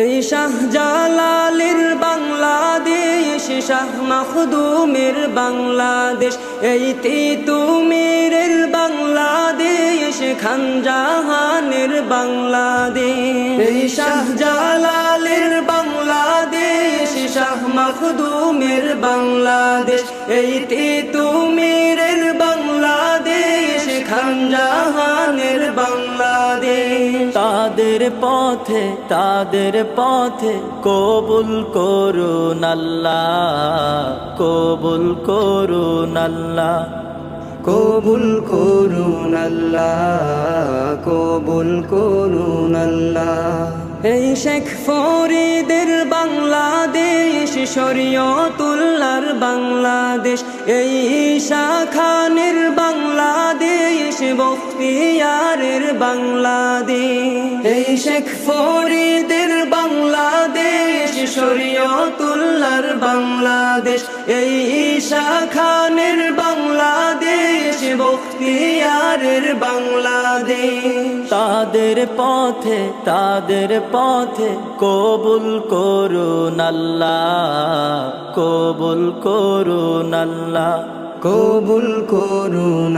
এই শাহজালালের বাংলাদেশ, শাহ মাখদুমের বাংলাদেশ। এই তিতুমিরের বাংলাদেশ খানজাহানের বাংলাদেশ। এই শাহজালালের বাংলাদেশ, শাহ মাখদুমের বাংলাদেশ। এই তিতুমিরের বাংলাদেশ খানজাহানের বাংলাদেশ। তাদের পথে তাদের পথে কবুল করুন আল্লাহ, কবুল করুন আল্লাহ, কবুল করুন আল্লাহ, কবুল করুন আল্লাহ। এই শেখ ফরিদের বাংলাদেশ শরীয়তুল্লার বাংলাদেশ, এই ঈশা বাংলাদেশ। এই শেখ ফরিদের বাংলাদেশ শরীয়তুল্লার বাংলাদেশ এই ঈশা খানের বাংলাদেশ বখতিয়ারের বাংলাদেশ। তাদের পথে তাদের পথে কবুল করুন আল্লাহ কবুল করুন আল্লাহ। কবুল করুন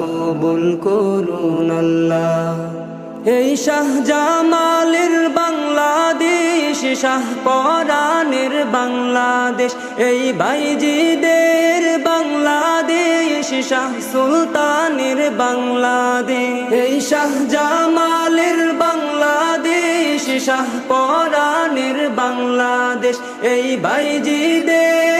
কবুল করুন আল্লাহ। এই শাহজামালের বাংলাদেশ শাহ পরাণের বাংলাদেশ, এই বাইজিদের বাংলাদেশ শাহ সুলতানের বাংলাদেশ। এই শাহজামালের বাংলাদেশ শাহ পরাণের বাংলাদেশ, এই বাইজিদের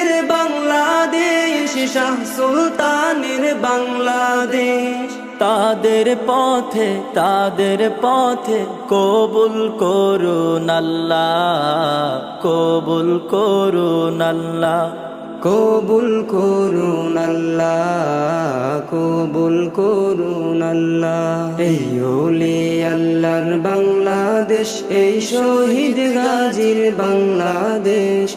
শাহ সুলতানের বাংলাদেশ। তাদের পথে তাদের পথে কবুল করুন আল্লাহ কবুল করুন আল্লাহ। কবুল করুন আল্লাহ কবুল করুন আল্লাহ। এই ওলি আল্লাহর বাংলাদেশ এই শহীদ গাজীর বাংলাদেশ।